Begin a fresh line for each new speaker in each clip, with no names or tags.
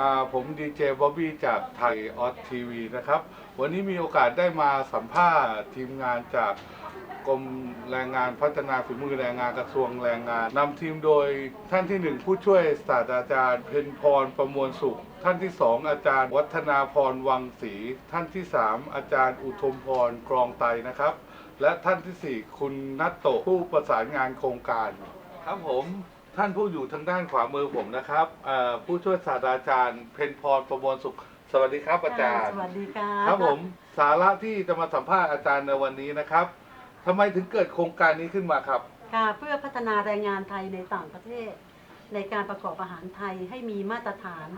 อ่าผมดีเจบ๊อบบี้จากไทยออสทีวีนะครับ วันนี้มีโอกาสได้มาสัมภาษณ์ทีมงานจากกรมแรงงานพัฒนาฝีมือแรงงานกระทรวงแรงงานนำทีมโดยท่านที่หนึ่งผู้ช่วยศาสตราจารย์ เพ็ญพรประมวลสุข ท่านที่สองอาจารย์ วัฒนาพรวังศรีท่านที่สามอาจารย์อุทมพรกรองไตนะครับ และท่านที่สี่คุณนัตโตะผู้ประสานงานโครงการ ครับผม ท่านผู้อยู่ทางด้านขวามือผมนะครับเอ่อผู้ช่วยศาสตราจารย์เพนพรประมวลสุข สวัสดีครับอาจารย์
สวัสดีค่ะ
ครับผมสาระที่จะมาสัมภาษณ์อาจารย์ในวันนี้นะครับทำไมถึงเกิดโครงการนี้ขึ้นมาครับ
ค่ะเพื่อพัฒนาแรงงานไทยในต่างประเทศ ในการประกอบอาหารไทยให้มีมาตรฐาน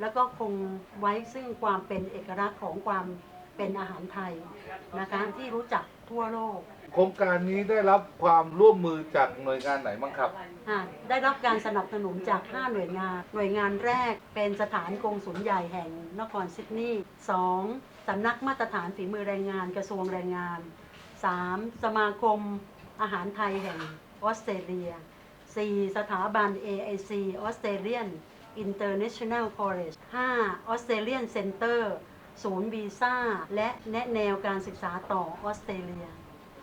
แล้วก็คงไว้ซึ่งความเป็นเอกลักษณ์ของความเป็นอาหารไทยนะคะที่รู้จักทั่วโลก
โครงการนี้ได้รับความร่วมมือจากหน่วยงานไหนบ้างครับ
ค่ะได้รับการสนับสนุนจาก 5 หน่วยงาน หน่วยงานแรกเป็นสถานกงสุลใหญ่แห่งนครซิดนีย์ 2. สำนักมาตรฐานฝีมือแรงงานกระทรวงแรงงาน 3. สมาคมอาหารไทยแห่งออสเตรเลีย 4. สถาบัน AIC Australian International College 5. Australian Center ศูนย์วีซ่าและแนะแนวการศึกษาต่อออสเตรเลีย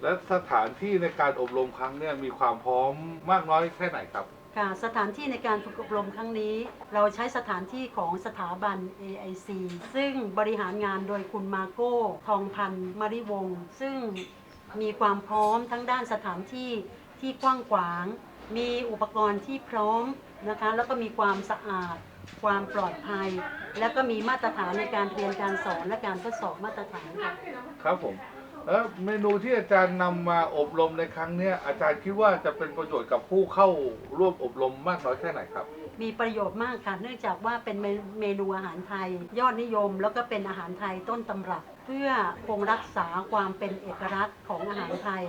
และสถานที่ในการอบรมครั้งเนี้มีความพร้อมมากน้อยแค่ไหนครับ
ค่ะสถานที่ในการฝึกอบรมครั้งนี้ เราใช้สถานที่ของสถาบัน AIC ซึ่งบริหารงานโดยคุณมาโก้ ทองพันธ์มาริวงศ์ซึ่งมีความพร้อมทั้งด้านสถานที่ที่กว้างขวาง มีอุปกรณ์ที่พร้อมนะคะ แล้วก็มีความสะอาด ความปลอดภัย แล้วก็มีมาตรฐานในการเรียนการสอนและการทดสอบมาตรฐานค่ะ
ครับผม แล้วเมนูที่อาจารย์นำมาอบรมในครั้งเนี้ยอาจารย์คิดว่าจะเป็นประโยชน์กับผู้เข้าร่วมอบรมมากน้อยแค่ไหนครับ
มีประโยชน์มากค่ะ เนื่องจากว่าเป็นเมเมนูอาหารไทย ยอดนิยมแล้วก็เป็นอาหารไทยต้นตำรับ เพื่อคงรักษาความเป็นเอกลักษณ์ของอาหารไทย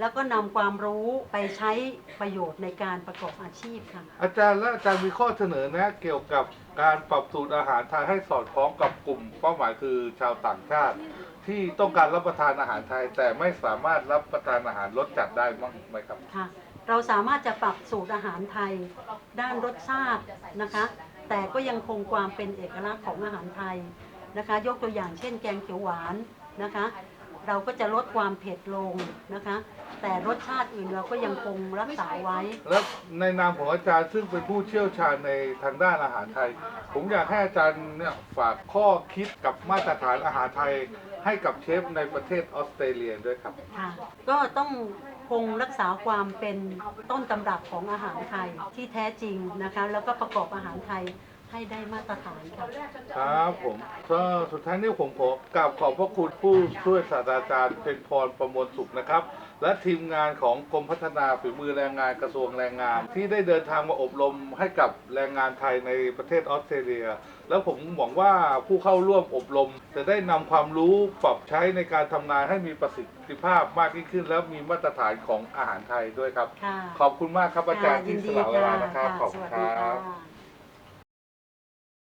แล้วก็นำความรู้ไปใช้ประโยชน์ในการประกอบอาชีพค่ะ
อาจารย์และอาจารย์มีข้อเสนอแนะเกี่ยวกับการปรับสูตรอาหารไทยให้สอดคล้องกับกลุ่มเป้าหมายคือชาวต่างชาติ ที่ต้องการรับประทานอาหารไทย แต่ไม่สามารถรับประทานอาหารรสจัดได้มั้งไหมครับ
ค่ะ เราสามารถจะปรับสูตรอาหารไทยด้านรสชาตินะคะ แต่ก็ยังคงความเป็นเอกลักษณ์ของอาหารไทยนะคะ ยกตัวอย่างเช่นแกงเขียวหวานนะคะ เราก็จะลดความเผ็ดลงนะคะ แต่รสชาติอื่นเราก็ยังคงรักษาไว้
และในนามของอาจารย์ซึ่งเป็นผู้เชี่ยวชาญในทางด้านอาหารไทย ผมอยากให้อาจารย์เนี่ยฝากข้อคิดกับมาตรฐานอาหารไทย ให้กับเชฟในประเทศออสเตรเลียด้วยครับ
ค่ะก็ต้องคงรักษาความเป็นต้นตำรับของอาหารไทยที่แท้จริงนะคะ แล้วก็ประกอบอาหารไทย ให้ได้มาตรฐานค่ะ
ครับผมก็สุดท้ายนี้ผมขอกราบขอบพระคุณผู้ช่วยศาสตราจารย์เพ็ญพรประมวลสุขนะครับ และทีมงานของกรมพัฒนาฝีมือแรงงานกระทรวงแรงงาน ที่ได้เดินทางมาอบรมให้กับแรงงานไทยในประเทศออสเตรเลีย แล้วผมหวังว่าผู้เข้าร่วมอบรม จะได้นำความรู้ปรับใช้ในการทำงานให้มีประสิทธิภาพมากยิ่งขึ้น และมีมาตรฐานของอาหารไทยด้วยครับ
ค่ะ
ขอบคุณมากครับอาจารย์
ค่ะ
ที่
น
ส
ดี
ละเวลา
ค่ะ
นะครับ
ค่ะ
ขอบ
ส
คุณ
วัส
ค
ดี
รั
ค่
บะ